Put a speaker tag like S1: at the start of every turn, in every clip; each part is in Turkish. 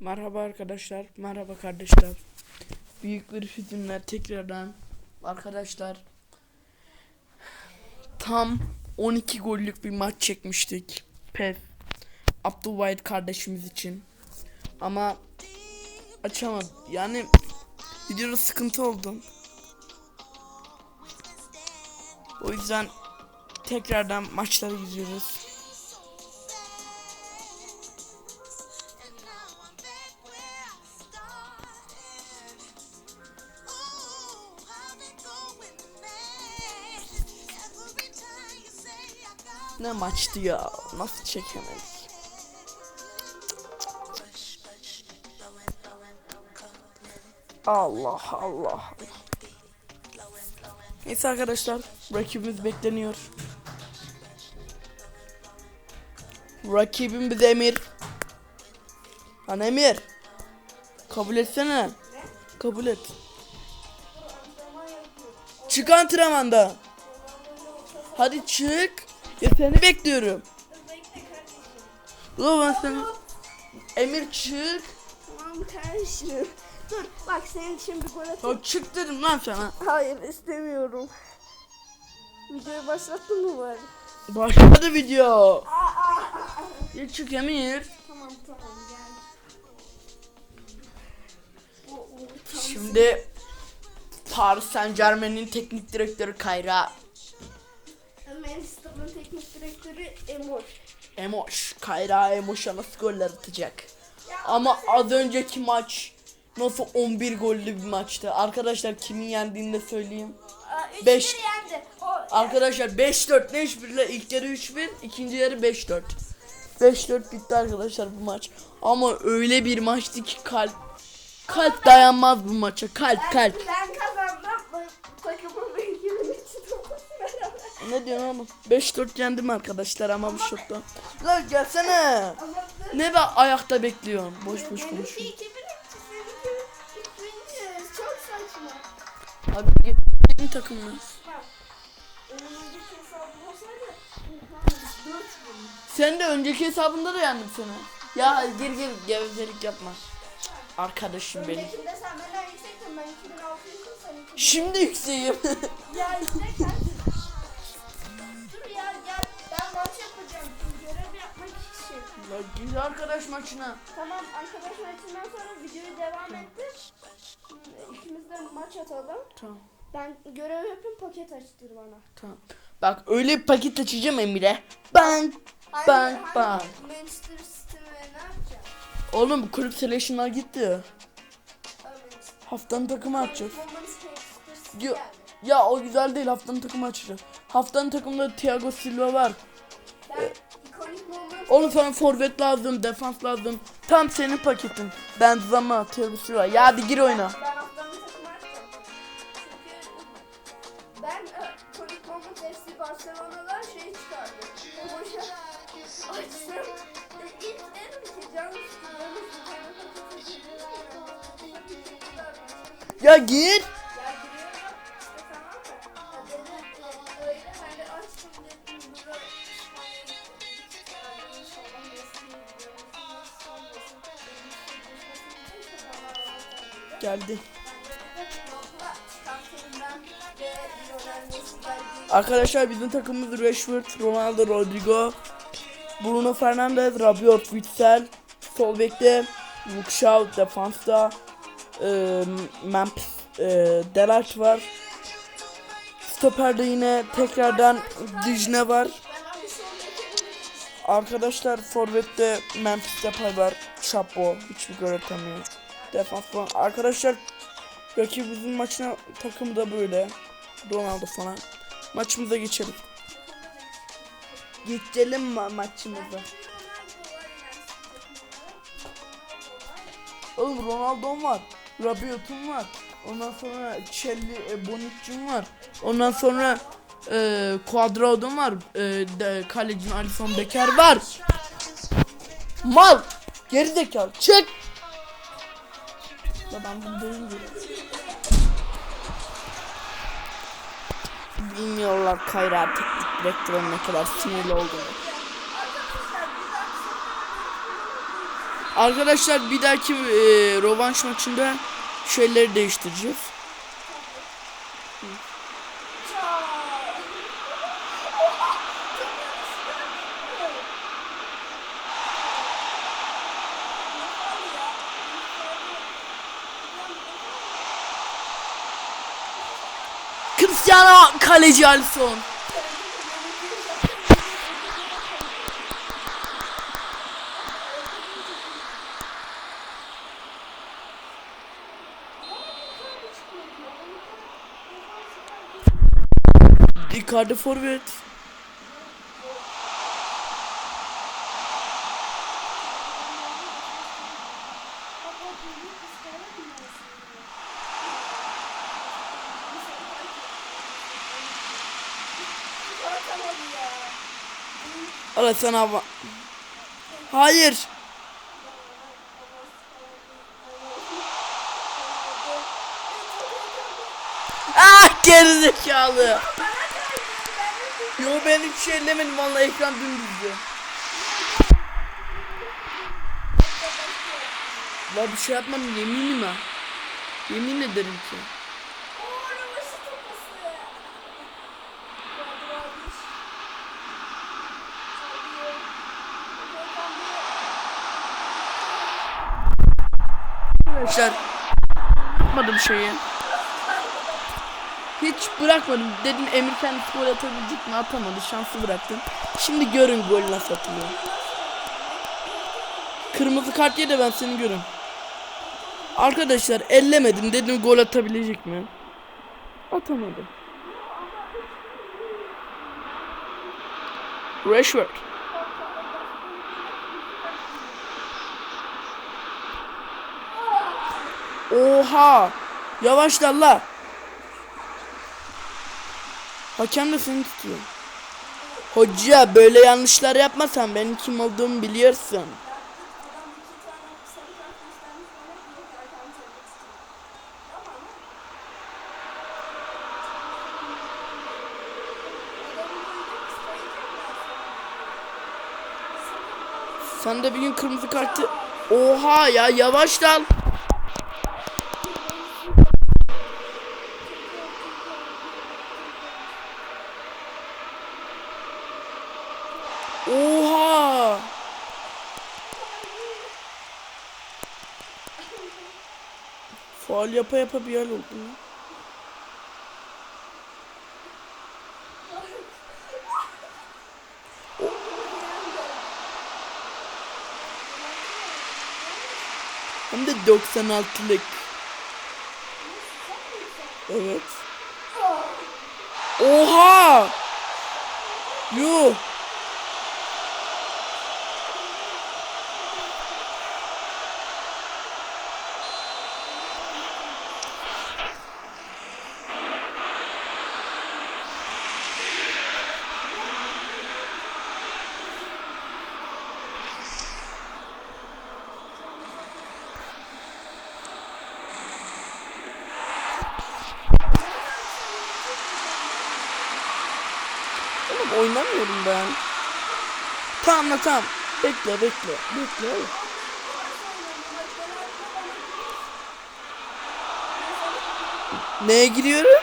S1: Merhaba arkadaşlar, merhaba kardeşler. Büyük bir hüzünle tekrardan arkadaşlar tam 12 gollük bir maç çekmiştik. PES Abdülvahit kardeşimiz için. Ama açamadım. Yani videoda sıkıntı oldu. O yüzden tekrardan maçları izliyoruz. Ne maçtı ya? Nasıl çekemedik? Allah Allah. Neyse arkadaşlar, rakibimiz bekleniyor. Rakibimiz Emir. Lan Emir. Kabul etsene. Kabul et. Çık antrenmanda. Hadi çık. Ya seni bekliyorum. Ulan ben seni... Emir çık.
S2: Tamam kardeşim. Dur bak senin için bir gol atayım.
S1: Ya çık dedim lan sana.
S2: Hayır istemiyorum. Videoyu başlattın mı bari?
S1: Başladı video. Ya çık Emir.
S2: Tamam tamam gel. O, o, tam
S1: Şimdi Paris Saint Germain'in teknik direktörü Kayra
S2: teknik direktörü Emoş.
S1: Emoş. Kayra Emoş'a nasıl goller atacak? Ama az önceki maç nasıl 11 gollü bir maçtı. Arkadaşlar kimin yendiğini de söyleyeyim.
S2: Aa, üç
S1: Beş-
S2: bir yendi. O,
S1: Arkadaşlar 5-4 ne 3 ile ilk yarı 3-1 ikinci yarı 5-4. 5-4 bitti arkadaşlar bu maç. Ama öyle bir maçtı ki kalp kalp dayanmaz bu maça. Kalp kalp. Ne diyorsun oğlum? 5-4 yendim arkadaşlar ama bu şokta. Lan gelsene. Ne be ayakta bekliyorsun? Boş boş
S2: benimki
S1: konuşuyorsun.
S2: 2000, seninki 3100. Çok saçma.
S1: Abi git senin takımına.
S2: Bak. Önümüzdeki hesabım olsaydı. Dört bin.
S1: Sen de önceki hesabında da yendim seni. Ya gir gir gevezelik yapma. Arkadaşım benim.
S2: Öncekinde sen benden yüksektin. Ben 2600'üm sen 2000.
S1: Şimdi yükseğim.
S2: Ya işte Ya
S1: gir arkadaş maçına.
S2: Tamam arkadaş maçından sonra videoyu devam ettir. İkimiz de maç atalım.
S1: Tamam.
S2: Ben görev yapayım paket açtır bana.
S1: Tamam. Bak öyle bir paket açacağım Emir'e. Bang bang bang.
S2: Manchester City ne yapacağım?
S1: Oğlum kulüp seleksiyonlar gitti. Haftanın takımı açacağız. Ya, ya o güzel değil haftanın takımı açacağız. Haftanın takımında Thiago Silva var.
S2: Ben
S1: Oğlum sana forvet lazım, defans lazım. Tam senin paketin. Benzema, Thiago Silva. Ya hadi gir oyna.
S2: ben. Çünkü ben e, FC Barcelona'dan şey çıkardım. O boşa açtım. İlk dedim ki canım sıkılmış. Bir tane paket açayım.
S1: Ya gir.
S2: Ya giriyorum işte tamam mı? Ya dedim öyle ben de açtım dedim
S1: Geldi. Arkadaşlar bizim takımımız Rashford, Ronaldo, Rodrigo, Bruno Fernandes, Rabiot, Witsel, sol bekte, Luke Shaw, defansta, e, Memphis, e, Delart var. Stoperde yine tekrardan Dijne var. Arkadaşlar forvette Memphis Depay var. Chapo hiçbir gol atamıyor. Defans falan. Arkadaşlar rakibimizin maçına takımı da böyle. Ronaldo falan. Maçımıza geçelim. Geçelim ma maçımıza. Oğlum Ronaldo'm var. Rabiot'um var. Ondan sonra Çelli e, Bonucci'm var. Ondan sonra e, Cuadrado'm var. E, de, kalecin Alisson Becker var. Mal. Geri zekalı. Ya ben bunu dövünce. Bilmiyorlar Kayra teknik direktörün ne kadar sinirli olduğunu.
S2: Arkadaşlar bir dahaki e, rövanş maçında şeyleri değiştireceğiz.
S1: Çaa.
S2: Cristiano kaleci Alisson. Icardi forvet. Allah sana ama. Hayır. Ah gerizekalı. Yo ben hiç şey ellemedim vallahi ekran dümdüzdü. La bir şey yapmadım yeminim ha. Yemin ederim ki. Arkadaşlar yapmadım şeyi. Hiç bırakmadım. Dedim Emir kendisi gol atabilecek mi? Atamadı. Şansı bıraktım. Şimdi görün gol nasıl atılıyor. Kırmızı kart ye de ben seni görün. Arkadaşlar ellemedim. Dedim gol atabilecek mi? Atamadı. Rashford. Oha! Yavaşla la. Hakem de seni tutuyor. Hoca böyle yanlışlar yapmasan benim kim olduğumu biliyorsun. Sen de bir gün kırmızı kartı... Oha ya yavaş lan. Faal yapa yapa bir yer oldu. Hem de 96'lık. Evet. Oha! Yuh! Oğlum oynamıyorum ben. Tamam tamam. Bekle bekle. Bekle. Neye giriyorum?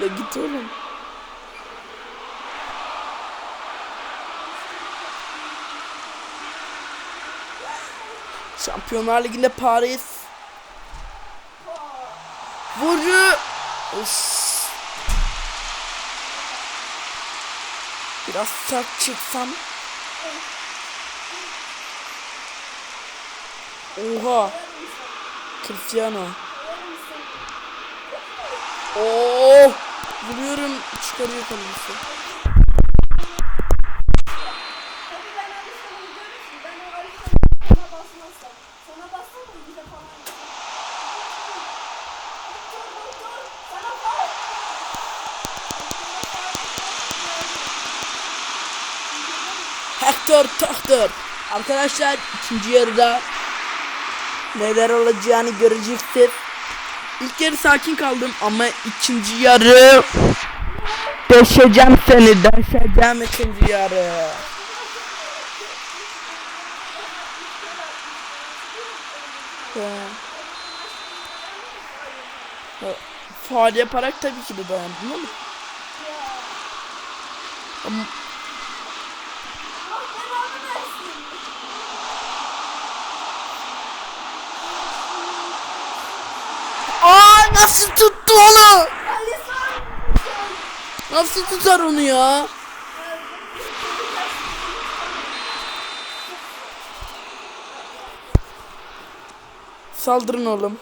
S2: La git oğlum. Şampiyonlar Ligi'nde Paris. Vurucu. Of. Biraz sert çıksam. Oha. Cristiano. Oo. Vuruyorum çıkarıyor kalecisi. Hector Tohtor. Arkadaşlar ikinci yarıda neler olacağını göreceksiniz. İlk yarı sakin kaldım ama ikinci yarı deşeceğim seni deşeceğim ikinci yarı. He. Ha, Faal yaparak tabii ki de dayandın ama. Ama
S1: Allah belanı versin.
S2: Aa nasıl tuttu onu? Nasıl tutar onu ya? Saldırın oğlum.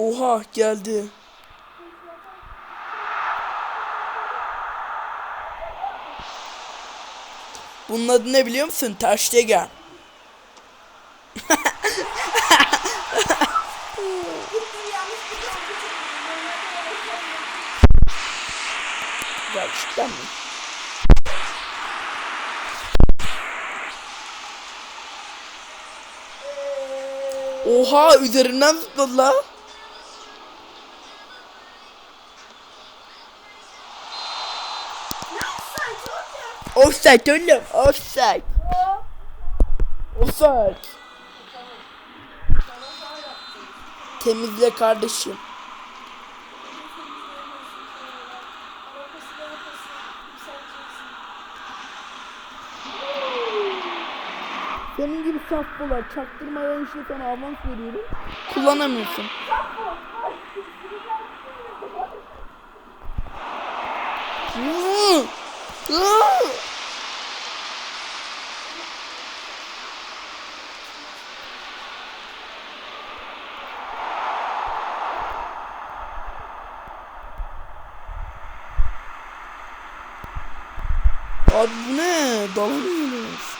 S2: Oha geldi. Bunun adı ne biliyor musun?
S1: Bir şey
S2: Gerçekten mi? Oha üzerinden zıpladı la.
S1: Sen çok ya.
S2: Offside oğlum. Offside. Offside. Temizle kardeşim. Senin gibi saf bola çaktırmadan işte sana avans veriyorum. Kullanamıyorsun. Abi bu ne? Dalamıyoruz.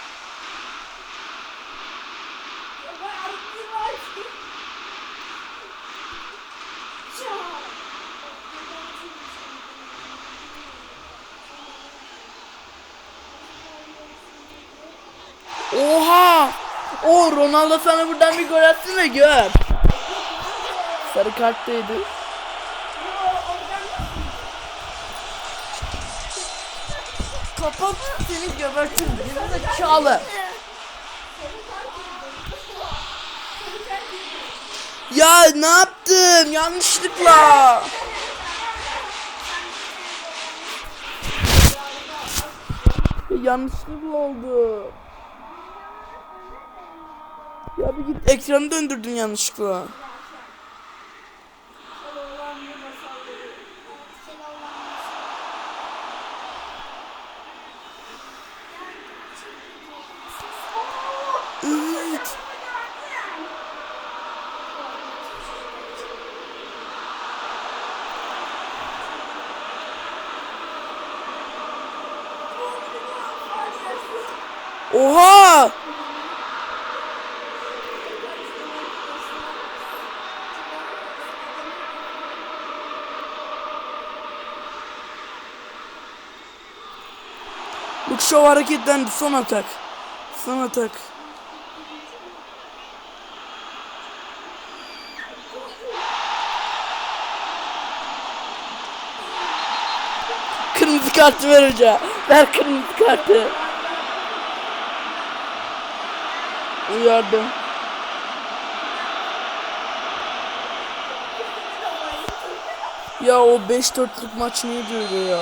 S2: Oha! O Ronaldo sana buradan bir gol attı da gör. Sarı karttaydı. Kapat seni gebertirim. Geri zekalı. Ya ne yaptım? Yanlışlıkla. Yanlışlıkla oldu. Ya bir git ekranı döndürdün yanlışlıkla. Evet. Oha! Luke Shaw hareketlendi. Son atak. Son atak. Kırmızı kartı ver hoca. Ver kırmızı kartı. Uyardım. Ya o 5-4'lük maç böyle ya?